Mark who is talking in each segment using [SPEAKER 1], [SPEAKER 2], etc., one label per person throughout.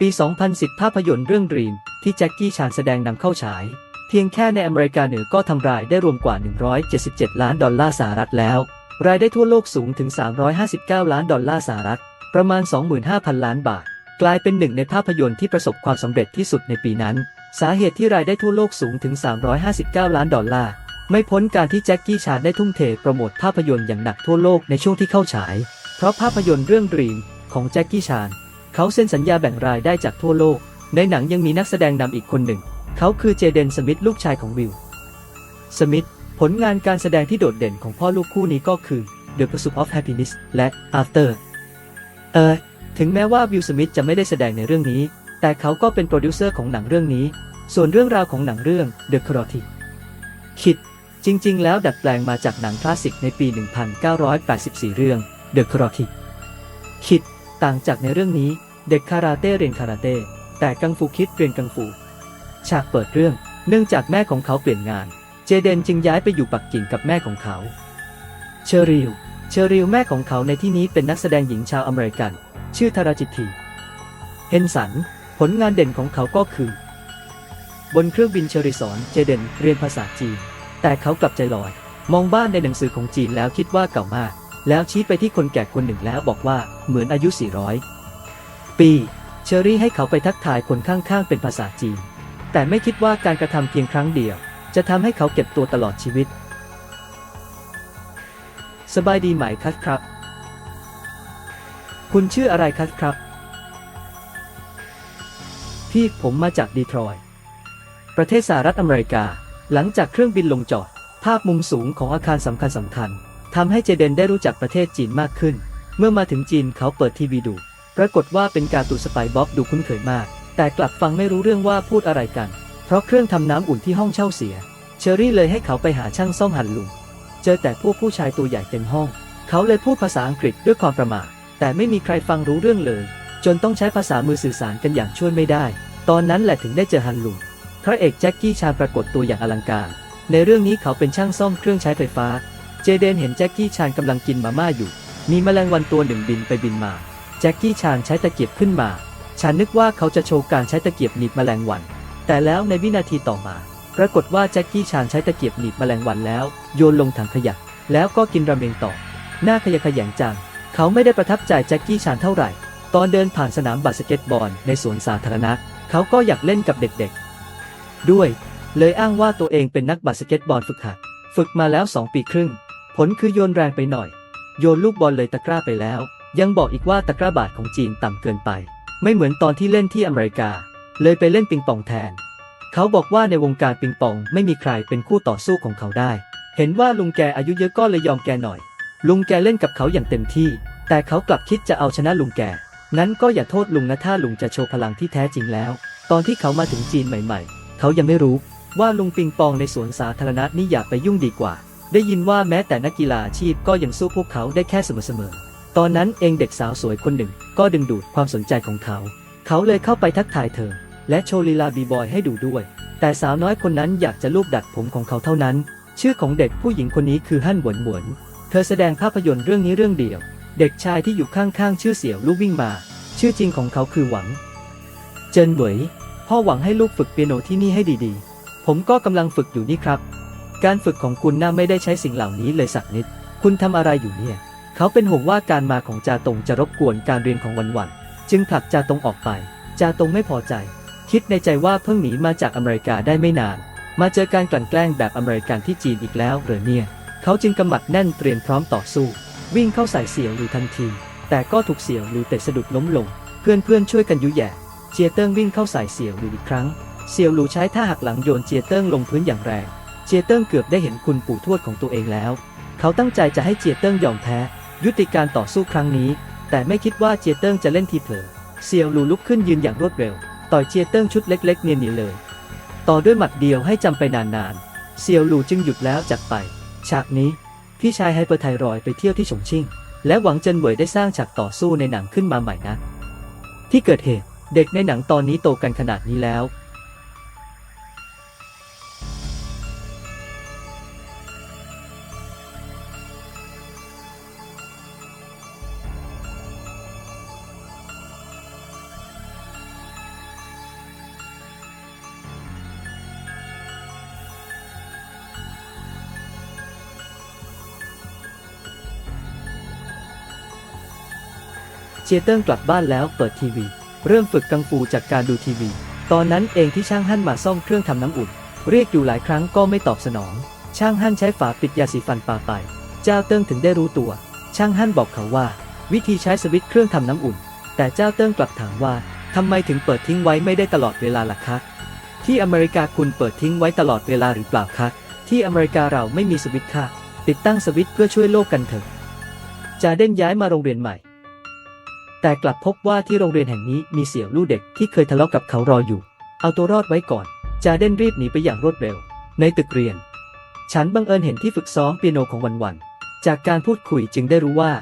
[SPEAKER 1] ปี 2010 ภาพยนตร์เรื่อง Dream ที่แจ็คกี้ชานแสดงนำเข้าฉาย เพียงแค่ในอเมริกาเหนือก็ทำรายได้รวมกว่า 177 ล้านดอลลาร์สหรัฐแล้ว รายได้ทั่วโลกสูงถึง 359 ล้านดอลลาร์สหรัฐ ประมาณ 25,000 ล้านบาท กลายเป็นหนึ่งในภาพยนตร์ที่ประสบความสำเร็จที่สุดในปีนั้น สาเหตุที่รายได้ทั่วโลกสูงถึง 359 ล้านดอลลาร์ไม่พ้นการที่แจ็คกี้ชานได้ทุ่มเทโปรโมทภาพยนตร์อย่างหนักทั่วโลกในช่วงที่เข้าฉาย เพราะภาพยนตร์เรื่อง Dream ของแจ็คกี้ชาน เขาเซ็นสัญญาแบ่งรายได้จากทั่วโลก ในหนังยังมีนักแสดงนำอีกคนหนึ่ง เขาคือเจเดนสมิธลูกชายของวิล สมิธผลงานการแสดงที่โดดเด่นของพ่อลูกคู่นี้ก็คือ The Pursuit of Happiness และ After เออถึงแม้ว่าวิลสมิธจะไม่ได้แสดงในเรื่องนี้ แต่เขาก็เป็นโปรดิวเซอร์ของหนังเรื่องนี้ ส่วนเรื่องราวของหนังเรื่อง The Karate Kid จริง ๆ แล้วดัดแปลงมาจากหนังคลาสสิกในปี 1984 เรื่อง The Karate Kid ต่างจากในเรื่องนี้ เด็กคาราเต้เรียนคาราเต้ แต่กังฟูคิดเรียนกังฟู ฉากเปิดเรื่อง เนื่องจากแม่ของเขาเปลี่ยนงาน เจเดนจึงย้ายไปอยู่ปักกิ่งกับแม่ของเขา เชอริล เชอริลแม่ของเขาในที่นี้เป็นนักแสดงหญิงชาวอเมริกัน ชื่อทาราจิตทีเฮนสัน ผลงานเด่นของเขาก็คือ บนเครื่องบินเชอริสอนเจเดนเรียนภาษาจีน แต่เขากลับใจลอย มองบ้านในหนังสือของจีนแล้วคิดว่าเก่ามาก แล้วชี้ไปที่คนแก่คนหนึ่งแล้วบอกว่าเหมือนอายุ 400 ปีเชอรี่ให้เขาไปทักทายคนข้างๆ เป็นภาษาจีน แต่ไม่คิดว่าการกระทำเพียงครั้งเดียว จะทำให้เขาเก็บตัวตลอดชีวิต สบายดีไหมครับครับ คุณชื่ออะไรครับครับ พี่ผมมาจากดีทรอยต์ประเทศสหรัฐอเมริกา หลังจากเครื่องบินลงจอด ภาพมุมสูงของอาคารสำคัญสำคัญทำให้เจเดนได้รู้จักประเทศจีนมากขึ้น เมื่อมาถึงจีนเขาเปิดทีวีดู ปรากฏว่าเป็นการตูนสไปบ๊อบดูคุ้นเคยมาก แต่กลับฟังไม่รู้เรื่องว่าพูดอะไรกัน เพราะเครื่องทำน้ำอุ่นที่ห้องเช่าเสีย เชอรี่เลยให้เขาไปหาช่างซ่อมหันลุง เจอแต่พวกผู้ชายตัวใหญ่เต็มห้อง เขาเลยพูดภาษาอังกฤษด้วยความประม่าแต่ไม่มีใครฟังรู้เรื่องเลย จนต้องใช้ภาษามือสื่อสารกันอย่างช่วยไม่ได้ ตอนนั้นแหละถึงได้เจอฮันลุงพระเอกแจ็คกี้ชานปรากฏตัวอย่างอลังการ ในเรื่องนี้เขาเป็นช่างซ่อมเครื่องใช้ไฟฟ้า เจเดนเห็นแจ็คกี้ชานกำลังกินมาม่าอยู่ มีแมลงวันตัวหนึ่งบินไปบินมา จ็คกี้ชานใช้ตะเกียบขึ้นมา ฉันนึกว่าเขาจะโชว์การใช้ตะเกียบหนีบแมลงวัน แต่แล้วในวินาทีต่อมา ปรากฏว่าแจ็คกี้ชานใช้ตะเกียบหนีบแมลงวันแล้ว โยนลงถังขยะ แล้วก็กินราเมงต่อ หน้าขยะขยงจัง เขาไม่ได้ประทับใจแจ็คกี้ชานเท่าไหร่ ตอนเดินผ่านสนามบาสเกตบอลในสวนสาธารณะ เขาก็อยากเล่นกับเด็กๆ ด้วย เลยอ้างว่าตัวเองเป็นนักบาสเกตบอลฝึกหัด ฝึกมาแล้ว2ปีครึ่ง ผลคือโยนแรงไปหน่อย โยนลูกบอลเลยตะกร้าไปแล้ว ยังบอกอีกว่าตะกร้าบาทของจีนต่ำเกินไป ไม่เหมือนตอนที่เล่นที่อเมริกา เลยไปเล่นปิงปองแทน เขาบอกว่าในวงการปิงปองไม่มีใครเป็นคู่ต่อสู้ของเขาได้ เห็นว่าลุงแกอายุเยอะก็เลยยอมแกหน่อย ลุงแกเล่นกับเขาอย่างเต็มที่ แต่เขากลับคิดจะเอาชนะลุงแก นั้นก็อย่าโทษลุงนะถ้าลุงจะโชว์พลังที่แท้จริงแล้ว ตอนที่เขามาถึงจีนใหม่ๆ เขายังไม่รู้ว่าลุงปิงปองในสวนสาธารณะนี่อย่าไปยุ่งดีกว่า ได้ยินว่าแม้แต่นักกีฬาอาชีพก็ยังสู้พวกเขาได้แค่เสมอๆ ตอนนั้นเองเด็กสาวสวยคนหนึ่ง ก็ดึงดูดความสนใจของเขา เขาเลยเข้าไปทักทายเธอ และโชว์ลีลาบีบอยให้ดูด้วย แต่สาวน้อยคนนั้นอยากจะลูบดัดผมของเขาเท่านั้น ชื่อของเด็กผู้หญิงคนนี้คือฮั่นหวนหวน เธอแสดงภาพยนตร์เรื่องนี้เรื่องเดียว เด็กชายที่อยู่ข้างๆชื่อเสี่ยวลูกวิ่งมา ชื่อจริงของเขาคือหวัง เจินเหวยพ่อหวังให้ลูกฝึกเปียโนที่นี่ให้ดีๆ ผมก็กำลังฝึกอยู่นี่ครับ การฝึกของคุณน่าไม่ได้ใช้สิ่งเหล่านี้เลยสักนิด คุณทำอะไรอยู่เนี่ย เขาเป็นห่วงว่าการมาของจาตงจะรบกวนการเรียนของวันวันจึงผลักจาตงออกไป จาตงไม่พอใจ คิดในใจว่าเพิ่งหนีมาจากอเมริกาได้ไม่นาน มาเจอการกลั่นแกล้งแบบอเมริกันที่จีนอีกแล้วเหรอเนี่ย เขาจึงกำมัดแน่นเตรียมพร้อมต่อสู้ วิ่งเข้าใส่เสี่ยวหลูทันที แต่ก็ถูกเสี่ยวหลูเตะสะดุดล้มลง เพื่อนๆช่วยกันยุแย่เจียเติ้งวิ่งเข้าใส่เสี่ยวหลูอีกครั้ง เสี่ยวหลูใช้ท่าหักหลังโยนเจียเติ้งลงพื้นอย่างแรง เจียเติ้งเกือบได้เห็นคุณปู่ทวดของตัวเองแล้ว เขาตั้งใจจะให้เจียเติ้งยอมแพ้ ยุติการต่อสู้ครั้งนี้ แต่ไม่คิดว่าเจียเติ้งจะเล่นทีเผลอเสี่ยวหลูลุกขึ้นยืนอย่างรวดเร็ว ต่อยเจียเติ้งชุดเล็ก ๆ เนียนๆเลย ต่อด้วยหมัดเดียวให้จำไปนานๆเสี่ยวหลูจึงหยุดแล้วจากไป ฉากนี้ พี่ชายไฮเปอร์ไทรอยไปเที่ยวที่ฉงชิ่ง และหวังเจินเหวยได้สร้างฉากต่อสู้ในหนังขึ้นมาใหม่นะ ที่เกิดเหตุเด็กในหนังตอนนี้โตกันขนาดนี้แล้ว เจียเติ้งกลับบ้านแล้วเปิดทีวี เริ่มฝึกกังฟูจากการดูทีวี ตอนนั้นเองที่ช่างฮั่นมาซ่อมเครื่องทำน้ำอุ่น เรียกอยู่หลายครั้งก็ไม่ตอบสนอง ช่างฮั่นใช้ฝาปิดยาสีฟันปาไป เจ้าเติ้งถึงได้รู้ตัว ช่างฮั่นบอกเขาว่า วิธีใช้สวิตช์เครื่องทำน้ำอุ่น แต่เจ้าเติ้งกลับถามว่าทำไมถึงเปิดทิ้งไว้ไม่ได้ตลอดเวลาล่ะคะที่อเมริกาคุณเปิดทิ้งไว้ตลอดเวลาหรือเปล่าคะที่อเมริกาเราไม่มีสวิตช์ค่ะ ติดตั้งสวิตช์เพื่อช่วยโลกกันเถอะจาเด่นย้ายมาโรงเรียนใหม่ แต่กลับพบว่าที่โรงเรียนแห่งนี้มีเสี่ยวลู่เด็กที่เคยทะเลาะกับเขารออยู่ เอาตัวรอดไว้ก่อน จาเดนรีบหนีไปอย่างรวดเร็ว ในตึกเรียน ฉันบังเอิญเห็นที่ฝึกซ้อมเปียโนของวันวัน จากการพูดคุยจึงได้รู้ว่า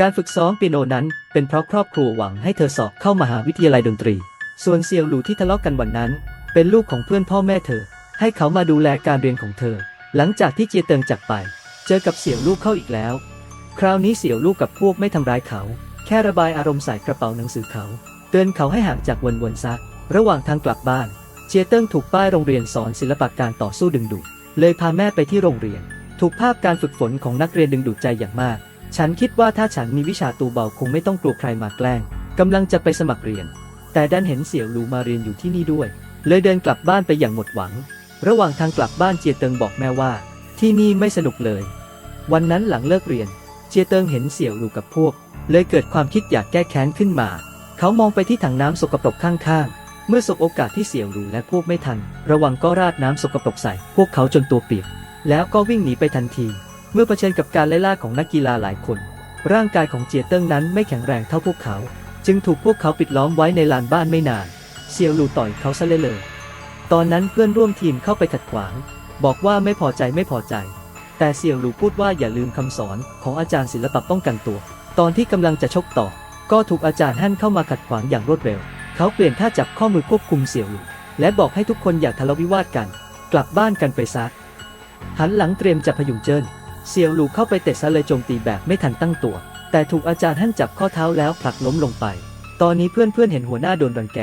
[SPEAKER 1] การฝึกซ้อมเปียโนนั้น เป็นเพราะครอบครัวหวังให้เธอสอบเข้ามหาวิทยาลัยดนตรี ส่วนเซียวหลู่ที่ทะเลาะกันวันนั้น เป็นลูกของเพื่อนพ่อแม่เธอ ให้เขามาดูแลการเรียนของเธอ หลังจากที่เจียเติงจากไป เจอกับเสี่ยวลูกเข้าอีกแล้ว คราวนี้เสี่ยวลูกกับพวกไม่ทำร้ายเขา แค่ระบายอารมณ์ใส่กระเป๋าหนังสือเขา เตือนเขาให้ห่างจากวนวนซักระหว่างทางกลับบ้าน เจียเติ้งถูกป้ายโรงเรียนสอนศิลปะการต่อสู้ดึงดูด เลยพาแม่ไปที่โรงเรียน ถูกภาพการฝึกฝนของนักเรียนดึงดูดใจอย่างมาก ฉันคิดว่าถ้าฉันมีวิชาตูเบาคงไม่ต้องกลัวใครมาแกล้งกำลังจะไปสมัครเรียน แต่ดันเห็นเสี่ยวหลูมาเรียนอยู่ที่นี่ด้วย เลยเดินกลับบ้านไปอย่างหมดหวัง ระหว่างทางกลับบ้านเจียเติงบอกแม่ว่า ที่นี่ไม่สนุกเลย วันนั้นหลังเลิกเรียน เจียเติงเห็นเสี่ยวหลูกับพวก เลยเกิดความคิดอยากแก้แค้นขึ้นมา เขามองไปที่ถังน้ำสกปรกข้างๆ เมื่อสบโอกาสที่เสี่ยวหลูและพวกไม่ทัน ระวังก็ราดน้ำสกปรกใส่ พวกเขาจนตัวเปียก แล้วก็วิ่งหนีไปทันที เมื่อเผชิญกับการไล่ล่าของนักกีฬาหลายคน ร่างกายของเจียเติ้งนั้นไม่แข็งแรงเท่าพวกเขา จึงถูกพวกเขาปิดล้อมไว้ในลานบ้านไม่นานเซียวหลูต่อยเขาซะเลยเลย ตอนนั้นเพื่อนร่วมทีมเข้าไปขัดขวาง บอกว่าไม่พอใจไม่พอใจ แต่เสี่ยวหลูพูดว่าอย่าลืมคำสอนของอาจารย์ศิลปะป้องกันตัว ตอนที่กำลังจะชกต่อ ก็ถูกอาจารย์หั่นเข้ามาขัดขวางอย่างรวดเร็ว เขาเปลี่ยนท่าจับข้อมือควบคุมเสี่ยวหลูและบอกให้ทุกคนอย่าทะเลาะวิวาทกัน กลับบ้านกันไปซะหันหลังเตรียมจะพยุงเจิ้นเสี่ยวหลูเข้าไปเตะซะเลยโจมตีแบบไม่ทันตั้งตัว แต่ถูกอาจารย์หั่นจับข้อเท้าแล้วผลักล้มลงไป ตอนนี้เพื่อนๆเห็นหัวหน้าโดนรังแก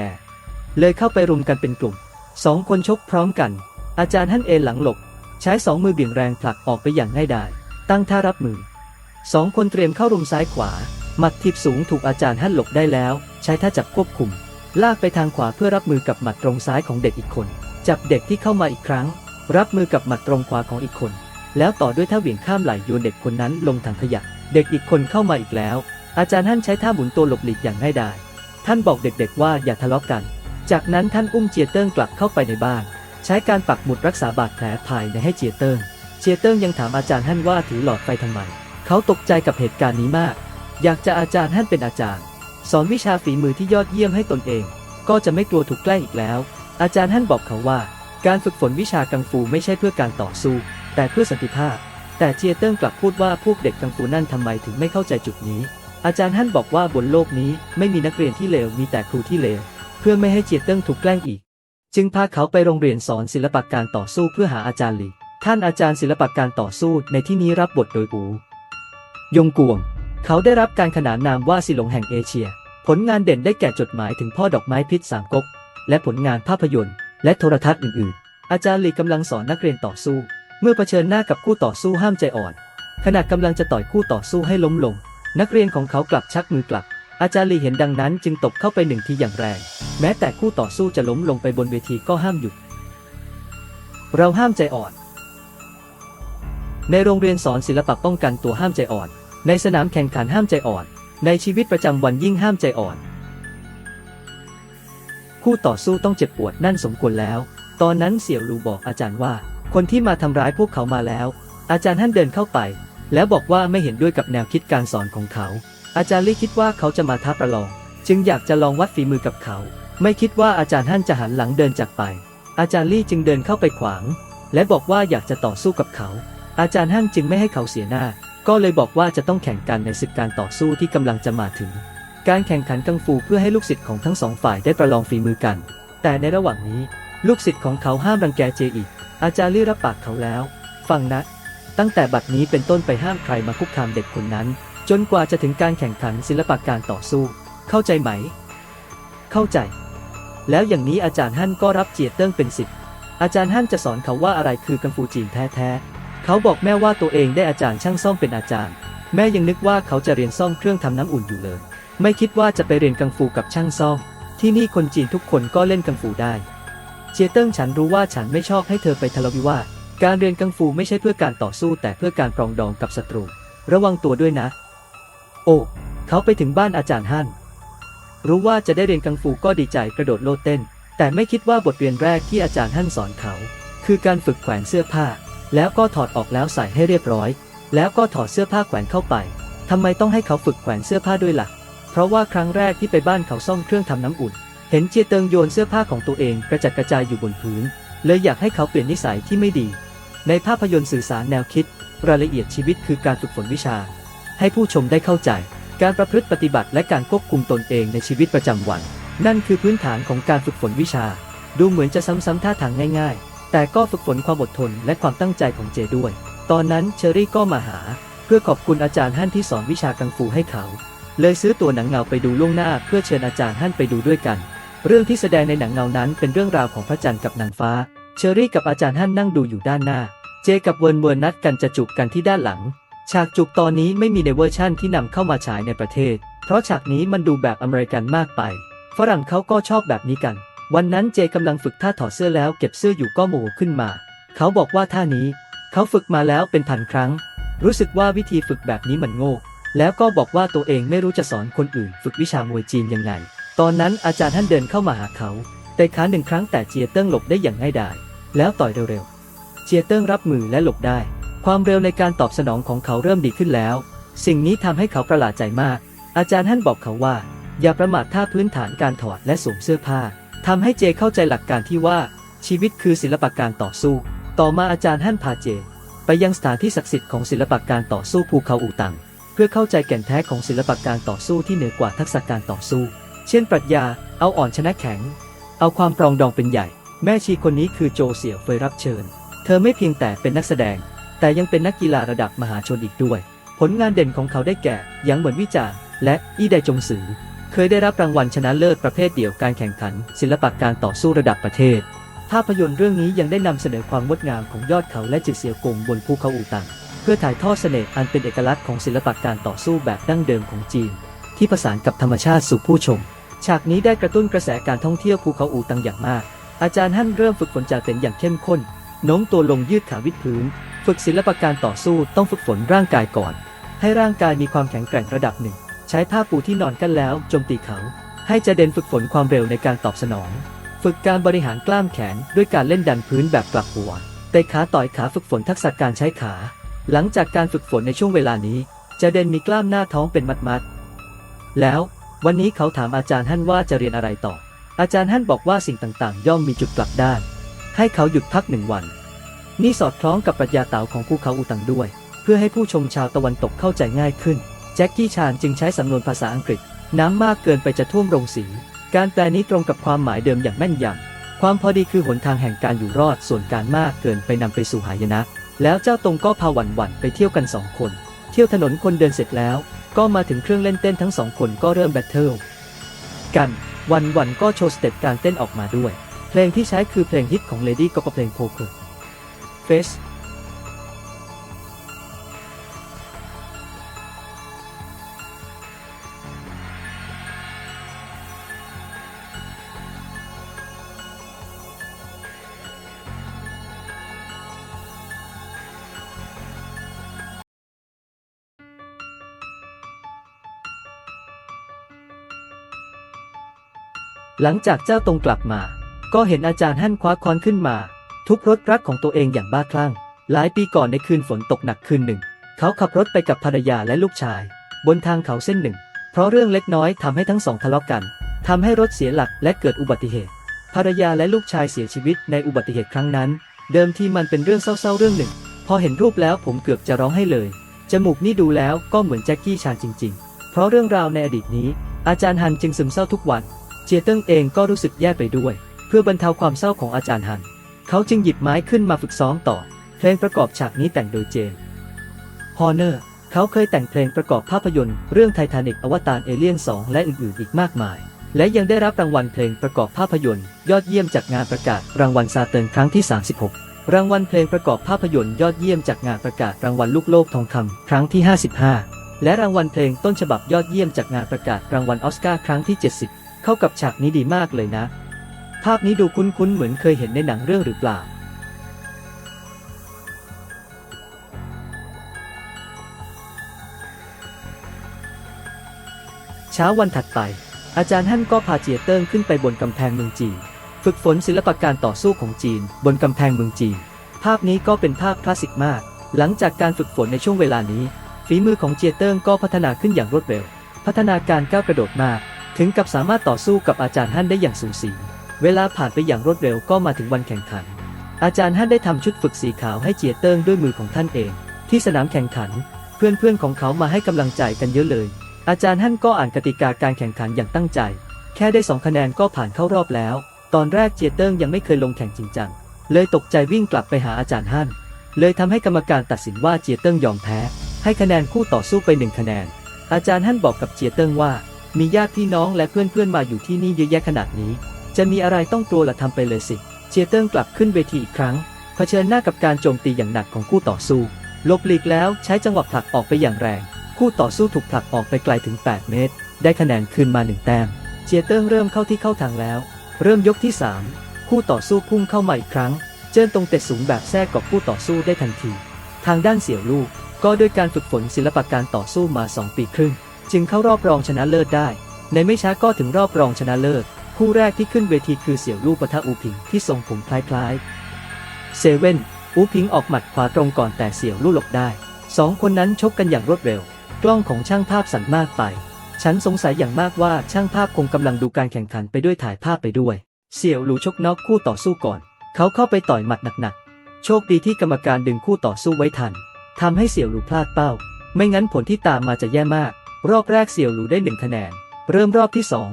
[SPEAKER 1] เลยเข้าไปรุมกันเป็นกลุ่ม สองคนชกพร้อมกัน อาจารย์ท่านเอหลังหลบ ใช้สองมือเบี่ยงแรงผลักออกไปอย่างง่ายดาย ตั้งท่ารับมือ สองคนเตรียมเข้ารุมซ้ายขวา หมัดทิบสูงถูกอาจารย์ท่นหลบได้แล้ว ใช้ท่าจับควบคุม ลากไปทางขวาเพื่อรับมือกับหมัดตรงซ้ายของเด็กอีกคน จับเด็กที่เข้ามาอีกครั้ง รับมือกับหมัดตรงขวาของอีกคน แล้วต่อด้วยท่าเหวี่ยงข้ามไหลโยนเด็กคนนั้นลงถังขยะ เด็กอีกคนเข้ามาอีกแล้ว อาจารย์ท่านใช้ท่าหมุนตัวหลบหลีกอย่างง่ายดายท่านบอกเด็กๆว่าอย่าทะเลาะกัน จากนั้นท่านอุ้มเจียเติ้งกลับเข้าไปในบ้าน ใช้การปักหมุดรักษาบาดแผลภายในให้เจียเติ้ง เจียเติ้งยังถามอาจารย์ท่านว่าถือหลอดไฟทำไม เขาตกใจกับเหตุการณ์นี้มาก อยากจะอาจารย์ท่านเป็นอาจารย์ สอนวิชาฝีมือที่ยอดเยี่ยมให้ตนเอง ก็จะไม่กลัวถูกแกล้งอีกแล้ว อาจารย์ท่านบอกเขาว่า การฝึกฝนวิชากังฟูไม่ใช่เพื่อการต่อสู้ แต่เพื่อสันติภาพ แต่เจียเติ้งกลับพูดว่าพวกเด็กกังฟูนั่นทำไมถึงไม่เข้าใจจุดนี้ อาจารย์ท่านบอกว่าบนโลกนี้ไม่มีนักเรียนที่เลวมีแต่ครูที่เลวเพื่อไม่ให้เจียเติ้งถูกแกล้งอีก จึงพาเขาไปโรงเรียนสอนศิลปะการต่อสู้เพื่อหาอาจารย์หลีท่านอาจารย์ศิลปะการต่อสู้ในที่นี้รับบทโดยอู ยงกวง เขาได้รับการขนานนามว่าสิหลงแห่งเอเชีย ผลงานเด่นได้แก่จดหมายถึงพ่อดอกไม้พิษสามก๊ก และผลงานภาพยนตร์ และโทรทัศน์อื่นๆ อาจารย์หลีกำลังสอนนักเรียนต่อสู้ เมื่อเผชิญหน้ากับคู่ต่อสู้ห้ามใจอ่อน ขณะกำลังจะต่อยคู่ต่อสู้ให้ล้มลง นักเรียนของเขากลับชักมือกลับ อาจารย์ลีเห็นดังนั้นจึงตบเข้าไปหนึ่งทีอย่างแรง แม้แต่คู่ต่อสู้จะล้มลงไปบนเวทีก็ห้ามหยุด เราห้ามใจอ่อน ในโรงเรียนสอนศิลปะป้องกันตัวห้ามใจอ่อน ในสนามแข่งขันห้ามใจอ่อน ในชีวิตประจำวันยิ่งห้ามใจอ่อน คู่ต่อสู้ต้องเจ็บปวดนั่นสมควรแล้ว ตอนนั้นเสี่ยวลูบอกอาจารย์ว่า คนที่มาทำร้ายพวกเขามาแล้ว อาจารย์ท่านเดินเข้าไป แล้วบอกว่าไม่เห็นด้วยกับแนวคิดการสอนของเขา อาจารย์ลี่คิดว่าเขาจะมาท้าประลอง จึงอยากจะลองวัดฝีมือกับเขา ไม่คิดว่าอาจารย์ท่านจะหันหลังเดินจากไป อาจารย์ลี่จึงเดินเข้าไปขวาง และบอกว่าอยากจะต่อสู้กับเขา อาจารย์ฮั่นจึงไม่ให้เขาเสียหน้า ก็เลยบอกว่าจะต้องแข่งกันในศึกการต่อสู้ที่กำลังจะมาถึง การแข่งขันกังฟูเพื่อให้ลูกศิษย์ของทั้งสองฝ่ายได้ประลองฝีมือกัน แต่ในระหว่างนี้ลูกศิษย์ของเขาห้ามรังแกเจอีก อาจารย์ลี่รับปากเขาแล้ว ฟังนะ ตั้งแต่บัดนี้เป็นต้นไปห้ามใครมาคุกคามเด็กคนนั้น จนกว่าจะถึงการแข่งขันศิลปะการต่อสู้ เข้าใจไหม เข้าใจ แล้วอย่างนี้อาจารย์ฮั่นก็รับเจียเติ้งเป็นศิษย์อาจารย์ฮั่นจะสอนเขาว่าอะไรคือกังฟูจีนแท้ๆ เขาบอกแม่ว่าตัวเองได้อาจารย์ช่างซ่อมเป็นอาจารย์ แม่ยังนึกว่าเขาจะเรียนซ่อมเครื่องทำน้ำอุ่นอยู่เลย ไม่คิดว่าจะไปเรียนกังฟูกับช่างซ่อม ที่นี่คนจีนทุกคนก็เล่นกังฟูได้ เจียเติ้งฉันรู้ว่าฉันไม่ชอบให้เธอไปทะเลาะวิวาทการเรียนกังฟูไม่ใช่เพื่อการต่อสู้แต่เพื่อการปรองดองกับศัตรู ระวังตัวด้วยนะ โอ้เขาไปถึงบ้านอาจารย์ฮั่นรู้ว่าจะได้เรียนกังฟูก็ดีใจกระโดดโลดเต้น แต่ไม่คิดว่าบทเรียนแรกที่อาจารย์ฮั่นสอนเขา คือการฝึกแขวนเสื้อผ้า แล้วก็ถอดออกแล้วใส่ให้เรียบร้อย แล้วก็ถอดเสื้อผ้าแขวนเข้าไปทำไมต้องให้เขาฝึกแขวนเสื้อผ้าด้วยล่ะ เพราะว่าครั้งแรกที่ไปบ้านเขาซ่อมเครื่องทำน้ำอุ่น เห็นเจียเติงโยนเสื้อผ้าของตัวเองกระจัดกระจายอยู่บนพื้น เลยอยากให้เขาเปลี่ยนนิสัยที่ไม่ดี ในภาพยนตร์สื่อสารแนวคิด รายละเอียดชีวิตคือการฝึกฝนวิชา ให้ผู้ชมได้เข้าใจ การประพฤติปฏิบัติและการควบคุมตนเองในชีวิตประจำวัน นั่นคือพื้นฐานของการฝึกฝนวิชา ดูเหมือนจะซ้ำๆท่าทางง่าย ๆ แต่ก็ฝึกฝนความอดทนและความตั้งใจของเจด้วย ตอนนั้นเชอรี่ก็มาหา เพื่อขอบคุณอาจารย์ฮั่นที่สอนวิชากังฟูให้เขา เลยซื้อตัวหนังเงาไปดูล่วงหน้าเพื่อเชิญอาจารย์ฮั่นไปดูด้วยกัน เรื่องที่แสดงในหนังเงานั้นเป็นเรื่องราวของพระจันทร์กับนางฟ้า เชอรี่กับอาจารย์ฮั่นนั่งดูอยู่ด้านหน้า เจกับเวิร์นเวิร์นนัดกันจะจูบกันที่ด้านหลัง ฉากจูบตอนนี้ไม่มีในเวอร์ชั่นที่นำเข้ามาฉายในประเทศ เพราะฉากนี้มันดูแบบอเมริกันมากไป ฝรั่งเขาก็ชอบแบบนี้กัน วันนั้นเจกำลังฝึกท่าถอดเสื้อแล้วเก็บเสื้ออยู่ก็โมโหขึ้นมา เขาบอกว่าท่านี้ เขาฝึกมาแล้วเป็นพันครั้ง รู้สึกว่าวิธีฝึกแบบนี้มันโง่ แล้วก็บอกว่าตัวเองไม่รู้จะสอนคนอื่น ฝึกวิชามวยจีนยังไง ตอนนั้นอาจารย์ท่านเดินเข้ามาหาเขาแต่ขาหนึ่งครั้งแต่เจียเติ้งหลบได้อย่างง่ายดายแล้วต่อยเร็วๆ เจียเติ้งรับมือและหลบได้ ความเร็วในการตอบสนองของเขาเริ่มดีขึ้นแล้ว สิ่งนี้ทำให้เขาประหลาดใจมาก อาจารย์ท่านบอกเขาว่า อย่าประมาทท่าพื้นฐานการถอดและสวมเสื้อผ้า ทำให้เจเข้าใจหลักการที่ว่า ชีวิตคือศิลปะการต่อสู้ ต่อมาอาจารย์ท่นพาเจ ไปยังสถานที่ศักดิ์สิทธิ์ของศิลปะการต่อสู้ภูเขาอู่ตัง เพื่อเข้าใจแก่นแท้ของศิลปะการต่อสู้ที่เหนือกว่าทักษะการต่อสู้ เช่น ปรัชญา เอาอ่อนชนะแข็ง เอาความปรองดองเป็นใหญ่ แม่ชีคนนี้คือโจเสี่ยวเฟยรับเชิญ เธอไม่เพียงแต่เป็นนักแสดง แต่ยังเป็นนักกีฬาระดับมหาชนอีกด้วย ผลงานเด่นของเขาได้แก่ยังเหมือนวิจารณ์และอี้ไดจงสือ เคยได้รับรางวัลชนะเลิศประเภทเดี่ยวการแข่งขัน ศิลปะการต่อสู้ระดับประเทศ ภาพยนตร์เรื่องนี้ยังได้นำเสนอความงดงามของยอดเขาและจิตเสียวกงบนภูเขาอู่ตังเพื่อถ่ายทอดเสน่ห์อันเป็นเอกลักษณ์ของศิลปะการต่อสู้แบบดั้งเดิมของจีน ที่ผสานกับธรรมชาติสู่ผู้ชม ฉากนี้ได้กระตุ้นกระแสการท่องเที่ยวภูเขาอู่ตังอย่างมาก อาจารย์ฮั่นเริ่มฝึกฝนจ่าเต็นอย่างเข้มข้นโน้มตัวลงยืดขาวิดพื้น ฝึกศิลปะการต่อสู้ต้องฝึกฝนร่างกายก่อน ให้ร่างกายมีความแข็งแกร่งระดับหนึ่ง ใช้ผ้าปูที่นอนกันแล้วโจมตีเขา ให้เจเดนฝึกฝนความเร็วในการตอบสนอง ฝึกการบริหารกล้ามแขนด้วยการเล่นดันพื้นแบบกลับหัวเตะขาต่อยขาฝึกฝนทักษะการใช้ขา หลังจากการฝึกฝนในช่วงเวลานี้เจเดนมีกล้ามหน้าท้องเป็นมัดๆแล้ววันนี้เขาถามอาจารย์ฮั่นว่าจะเรียนอะไรต่อ อาจารย์ฮั่นบอกว่าสิ่งต่างๆ ย่อมมีจุดกลับด้าน ให้เขาหยุดพักหนึ่งวัน นี่สอดคล้องกับปรัชญาเต๋าของภูเขาอูตังด้วย เพื่อให้ผู้ชมชาวตะวันตกเข้าใจง่ายขึ้น แจ็คกี้ชานจึงใช้สำนวนภาษาอังกฤษ น้ำมากเกินไปจะท่วมโรงสี การแปลนี้ตรงกับความหมายเดิมอย่างแม่นยำความพอดีคือหนทางแห่งการอยู่รอดส่วนการมากเกินไปนำไปสู่หายนะ แล้วเจ้าตรงก็พาหวันหวันไปเที่ยวกันสองคน เที่ยวถนนคนเดินเสร็จแล้ว ก็มาถึงเครื่องเล่นเต้นทั้งสองคนก็เริ่มแบทเทิลกันวันวันก็โชว์สเต็ปการเต้นออกมาด้วย เพลงที่ใช้คือเพลงฮิตของ Lady Gaga เพลงโพเ e r Face หลังจากเจ้าตรงกลับมา ก็เห็นอาจารย์ฮั่นคว้าค้อนขึ้นมา ทุบรถรักของตัวเองอย่างบ้าคลั่ง หลายปีก่อนในคืนฝนตกหนักคืนหนึ่ง เขาขับรถไปกับภรรยาและลูกชาย บนทางเขาเส้นหนึ่ง เพราะเรื่องเล็กน้อยทำให้ทั้งสองทะเลาะกันทำให้รถเสียหลักและเกิดอุบัติเหตุ ภรรยาและลูกชายเสียชีวิตในอุบัติเหตุครั้งนั้น เดิมทีมันเป็นเรื่องเศร้าๆเรื่องหนึ่ง พอเห็นรูปแล้วผมเกือบจะร้องให้เลย จมูกนี่ดูแล้วก็เหมือนแจ็คกี้ชานจริง ๆ เพราะเรื่องราวในอดีตนี้ อาจารย์ฮันจึงซึมเศร้าทุกวัน จียเติ้งเองก็รู้สึกแย่ไปด้วย เพื่อบรรเทาความเศร้าของอาจารย์ฮัน เขาจึงหยิบไม้ขึ้นมาฝึกซ้อมต่อ เพลงประกอบฉากนี้แต่งโดยเจนฮอร์เนอร์ เขาเคยแต่งเพลงประกอบภาพยนตร์เรื่องไททานิกอวตารเอเลี่ยน 2 และอื่นๆ อีกมากมาย และยังได้รับรางวัลเพลงประกอบภาพยนตร์ ยอดเยี่ยมจากงานประกาศรางวัลซาเติร์นครั้งที่ 36 รางวัลเพลงประกอบภาพยนตร์ยอดเยี่ยมจากงานประกาศรางวัลลูกโลกทองคำครั้งที่ 55 และรางวัลเพลงต้นฉบับยอดเยี่ยมจากงานประกาศรางวัลออสการ์ครั้งที่ 70 เข้ากับฉากนี้ดีมากเลยนะ ภาพนี้ดูคุ้นๆ เหมือนเคยเห็นในหนังเรื่องหรือเปล่า เช้าวันถัดไป อาจารย์ฮั่นก็พาเจียเติ้งขึ้นไปบนกำแพงเมืองจีน ฝึกฝนศิลปะการต่อสู้ของจีน บนกำแพงเมืองจีน ภาพนี้ก็เป็นภาพคลาสสิกมาก หลังจากการฝึกฝนในช่วงเวลานี้ฝีมือของเจียเติ้งก็พัฒนาขึ้นอย่างรวดเร็ว พัฒนาการก้าวกระโดดมาก ถึงกับสามารถต่อสู้กับอาจารย์ฮั่นได้อย่างสูสีเวลาผ่านไปอย่างรวดเร็วก็มาถึงวันแข่งขัน อาจารย์ฮั่นได้ทำชุดฝึกสีขาวให้เจียเติ้งด้วยมือของท่านเอง ที่สนามแข่งขัน เพื่อนๆของเขามาให้กำลังใจกันเยอะเลย อาจารย์ฮั่นก็อ่านกติกาการแข่งขันอย่างตั้งใจ แค่ได้สองคะแนนก็ผ่านเข้ารอบแล้ว ตอนแรกเจียเติ้งยังไม่เคยลงแข่งจริงจังเลยตกใจวิ่งกลับไปหาอาจารย์ฮั่น เลยทำให้กรรมการตัดสินว่าเจียเติ้งยอมแพ้ ให้คะแนนคู่ต่อสู้ไปหนึ่งคะแนน อาจารย์ฮั่นบอกกับเจียเติ้งว่า มีญาติพี่น้องและเพื่อนๆมาอยู่ที่นี่เยอะแยะขนาดนี้ จะมีอะไรต้องกลัวละทำไปเลยสิเจียเติ้งกลับขึ้นเวทีอีกครั้ง เผชิญหน้ากับการโจมตีอย่างหนักของคู่ต่อสู้หลบหลีกแล้วใช้จังหวะผลักออกไปอย่างแรง คู่ต่อสู้ถูกผลักออกไปไกลถึง 8 เมตร ได้คะแนนคืนมาหนึ่งแต้ม เจียเติ้งเริ่มเข้าที่เข้าทางแล้ว เริ่มยกที่ 3 คู่ต่อสู้พุ่งเข้ามาอีกครั้ง เจิ้นตรงเตะสูงแบบแทรกกับคู่ต่อสู้ได้ทันที ทางด้านเสี่ยวลูก ก็ด้วยการฝึกฝนศิลปะการต่อสู้มา 2 ปีครึ่ง จึงเข้ารอบรองชนะเลิศได้ ในไม่ช้าก็ถึงรอบรองชนะเลิศ คู่แรกที่ขึ้นเวทีคือเสี่ยวลู่ปะทะอูผิงที่ทรงผมคล้ายๆเซเว่นอูผิงออกหมัดขวาตรงก่อนแต่เสี่ยวลู่หลบได้สองคนนั้นชกกันอย่างรวดเร็ว กล้องของช่างภาพสั่นมากไป ฉันสงสัยอย่างมากว่าช่างภาพคงกำลังดูการแข่งขันไปด้วยถ่ายภาพไปด้วย เสี่ยวหลูชกน็อกคู่ต่อสู้ก่อน เขาเข้าไปต่อยหมัดหนักๆ โชคดีที่กรรมการดึงคู่ต่อสู้ไว้ทัน ทำให้เสี่ยวหลูพลาดเป้า ไม่งั้นผลที่ตามมาจะแย่มาก รอบแรกเสี่ยวหลูได้หนึ่งคะแนน เริ่มรอบที่สอง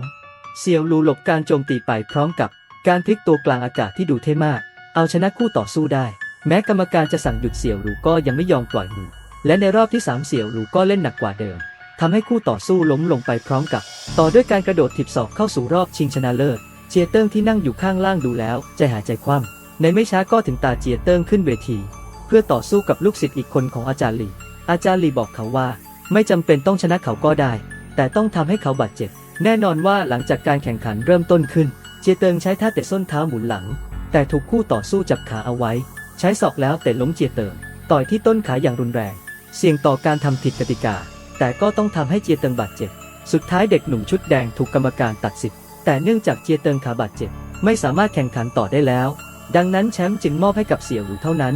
[SPEAKER 1] เซียวหลูหลบการโจมตีไปพร้อมกับการพลิกตัวกลางอากาศที่ดูเท่มาก เอาชนะคู่ต่อสู้ได้ แม้กรรมการจะสั่งหยุดเสี่ยวหลูก็ยังไม่ยอมปล่อยมือ และในรอบที่ 3 เสี่ยวหลูก็เล่นหนักกว่าเดิมทำให้คู่ต่อสู้ล้มลงไปพร้อมกับ ต่อด้วยการกระโดดถิบศอกเข้าสู่รอบชิงชนะเลิศ เจียเติ้งที่นั่งอยู่ข้างล่างดูแล้วใจหายใจคว่ำในไม่ช้าก็ถึงตาเจียเติ้งขึ้นเวที เพื่อต่อสู้กับลูกศิษย์อีกคนของอาจารย์หลี อาจารย์หลีบอกเขาว่า ไม่จำเป็นต้องชนะเขาก็ได้ แต่ต้องทำให้เขาบาดเจ็บ แน่นอนว่าหลังจากการแข่งขันเริ่มต้นขึ้น เจเติงใช้ท่าเตะส้นเท้าหมุนหลัง แต่ถูกคู่ต่อสู้จับขาเอาไว้ ใช้ศอกแล้วเตะล้มเจียเติง ต่อยที่ต้นขาอย่างรุนแรง เสี่ยงต่อการทำผิดกติกา แต่ก็ต้องทำให้เจียเติงบาดเจ็บ สุดท้ายเด็กหนุ่มชุดแดงถูกกรรมการตัดสิทธิ์ แต่เนื่องจากเจียเติงขาบาดเจ็บ ไม่สามารถแข่งขันต่อได้แล้ว ดังนั้นแชมป์จึงมอบให้กับเสี่ยหลูเท่านั้น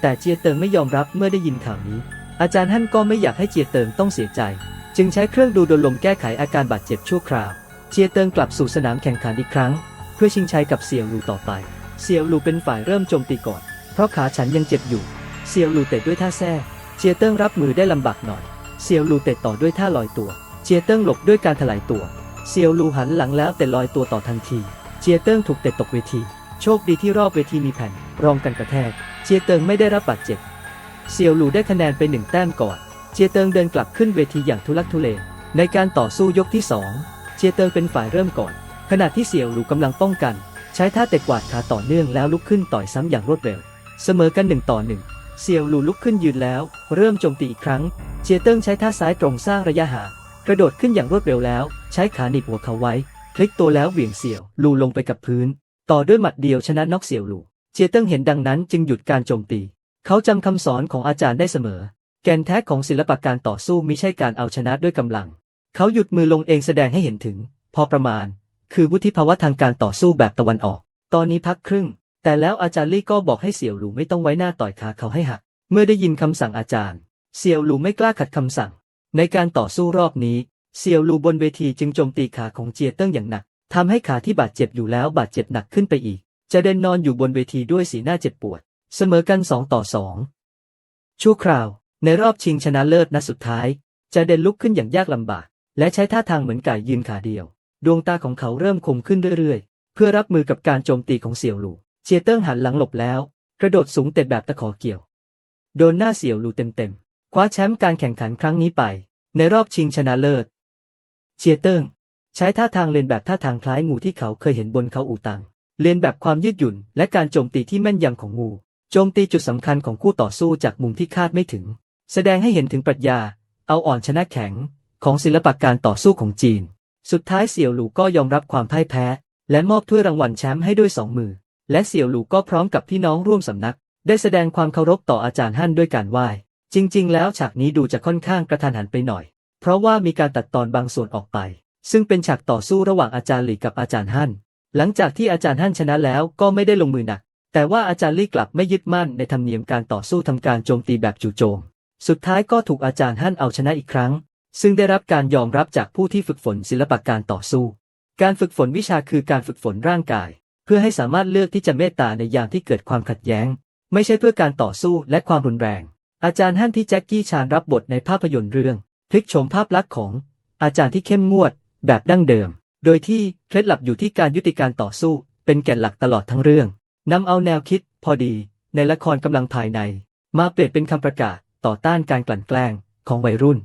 [SPEAKER 1] แต่เจียเติงไม่ยอมรับเมื่อได้ยินข่าวนี้ อาจารย์ฮั่นก็ไม่อยากให้เจียเติงต้องเสียใจ จึงใช้เครื่องดูดลมแก้ไขอาการบาดเจ็บชั่วคราว เจียเติงกลับสู่สนามแข่งขันอีกครั้ง เพื่อชิงชัยกับเสี่ยวหลูต่อไป เสี่ยวหลูเป็นฝ่ายเริ่มโจมตีก่อน เพราะขาฉันยังเจ็บอยู่ เสี่ยวหลูเตะด้วยท่าแท้เจียเติงรับมือได้ลำบากหน่อย เสี่ยวหลูเตะต่อด้วยท่าลอยตัว เจียเติงหลบด้วยการถลายตัว เสี่ยวหลูหันหลังแล้วเตะลอยตัวต่อทันที เจียเติงถูกเตะตกเวที โชคดีที่รอบเวทีมีแผ่น รองกันกระแทก เจียเติงไม่ได้รับบาดเจ็บ เสี่ยวหลูได้คะแนนไปหนึ่งแต้มก่อน เจียเติงเดินกลับขึ้นเวทีอย่างทุลักทุเล ในการต่อสู้ยกที่ 2 เจียเติงเป็นฝ่ายเริ่มก่อน ขณะที่เสี่ยวหลูกำลังป้องกัน ใช้ท่าเตะกวาดขาต่อเนื่องแล้วลุกขึ้นต่อยซ้ำอย่างรวดเร็ว เสมอกันหนึ่งต่อหนึ่งเสี่ยวหลูลุกขึ้นยืนแล้ว เริ่มโจมตีอีกครั้ง เจียเติงใช้ท่าซ้ายตรงสร้างระยะห่างกระโดดขึ้นอย่างรวดเร็วแล้ว ใช้ขาหนีบหัวเขาไว้ พลิกตัวแล้วเหวี่ยงเสี่ยวหลูลงไปกับพื้น ต่อด้วยหมัดเดียวชนะน็อกเสี่ยวหลูเจียเติงเห็นดังนั้นจึงหยุดการโจมตี เขาจำคำสอนของอาจารย์ได้เสมอ แกนแท้ของศิลปะการต่อสู้มิใช่การเอาชนะด้วยกำลัง เขาหยุดมือลงเองแสดงให้เห็นถึง พอประมาณ คือวุฒิภาวะทางการต่อสู้แบบตะวันออก ตอนนี้พักครึ่ง แต่แล้วอาจารย์ลี่ก็บอกให้เสี่ยวหลูไม่ต้องไว้หน้าต่อยขาเขาให้หัก เมื่อได้ยินคำสั่งอาจารย์ เสี่ยวหลูไม่กล้าขัดคำสั่ง ในการต่อสู้รอบนี้ เสี่ยวหลูบนเวทีจึงโจมตีขาของเจียเติ้งอย่างหนักทำให้ขาที่บาดเจ็บอยู่แล้วบาดเจ็บหนักขึ้นไปอีก จะเดินนอนอยู่บนเวทีด้วยสีหน้าเจ็บปวด เสมอกันสองต่อสองชั่วคราว ในรอบชิงชนะเลิศนัดสุดท้าย จะเดินลุกขึ้นอย่างยากลำบาก และใช้ท่าทางเหมือนไก่ยืนขาเดียว ดวงตาของเขาเริ่มคมขึ้นเรื่อยๆ เพื่อรับมือกับการโจมตีของเสี่ยวหลูเจียเติ้งหันหลังหลบแล้ว กระโดดสูงเตะแบบตะขอเกี่ยว โดนหน้าเสี่ยวหลูเต็มๆ คว้าแชมป์การแข่งขันครั้งนี้ไป ในรอบชิงชนะเลิศเจียเติ้งใช้ท่าทางเลียนแบบท่าทางคล้ายงูที่เขาเคยเห็นบนเขาอู่ตังเลียนแบบความยืดหยุ่นและการโจมตีที่แม่นยำของงู โจมตีจุดสำคัญของคู่ต่อสู้จากมุมที่คาดไม่ถึง แสดงให้เห็นถึงปรัชญา เอาอ่อนชนะแข็ง ของศิลปะการต่อสู้ของจีน สุดท้ายเสี่ยวหลูก็ยอมรับความพ่ายแพ้ และมอบถ้วยรางวัลแชมป์ให้ด้วยสองมือ และเสี่ยวหลูก็พร้อมกับพี่น้องร่วมสำนัก ได้แสดงความเคารพต่ออาจารย์ฮั่นด้วยการไหว้ จริง ๆ แล้วฉากนี้ดูจะค่อนข้างกระทันหันไปหน่อย เพราะว่ามีการตัดตอนบางส่วนออกไป ซึ่งเป็นฉากต่อสู้ระหว่างอาจารย์หลีกับอาจารย์ฮั่นหลังจากที่อาจารย์ฮั่นชนะแล้วก็ไม่ได้ลงมือหนัก แต่ว่าอาจารย์ลี่กลับไม่ยึดมั่นในธรรมเนียมการต่อสู้ทำการโจมตีแบบจู่โจม สุดท้ายก็ถูกอาจารย์ฮั่นเอาชนะอีกครั้ง ซึ่งได้รับการยอมรับจากผู้ที่ฝึกฝนศิลปะการต่อสู้ การฝึกฝนวิชาคือการฝึกฝนร่างกาย เพื่อให้สามารถเลือกที่จะเมตตาในยามที่เกิดความขัดแย้ง ไม่ใช่เพื่อการต่อสู้และความรุนแรง อาจารย์ฮั่นที่แจ็คกี้ชานรับบทในภาพยนตร์เรื่องพลิกโฉมภาพลักษณ์ของ อาจารย์ที่เข้มงวด แบบดั้งเดิม โดยที่เคล็ดลับอยู่ที่การยุติการต่อสู้ เป็นแก่นหลักตลอดทั้งเรื่อง นำเอาแนวคิด พอดี ในละครกำลังภายใน มาเปลี่ยนเป็นคำประกาศต่อต้านการกลั่นแกล้งของวัยรุ่น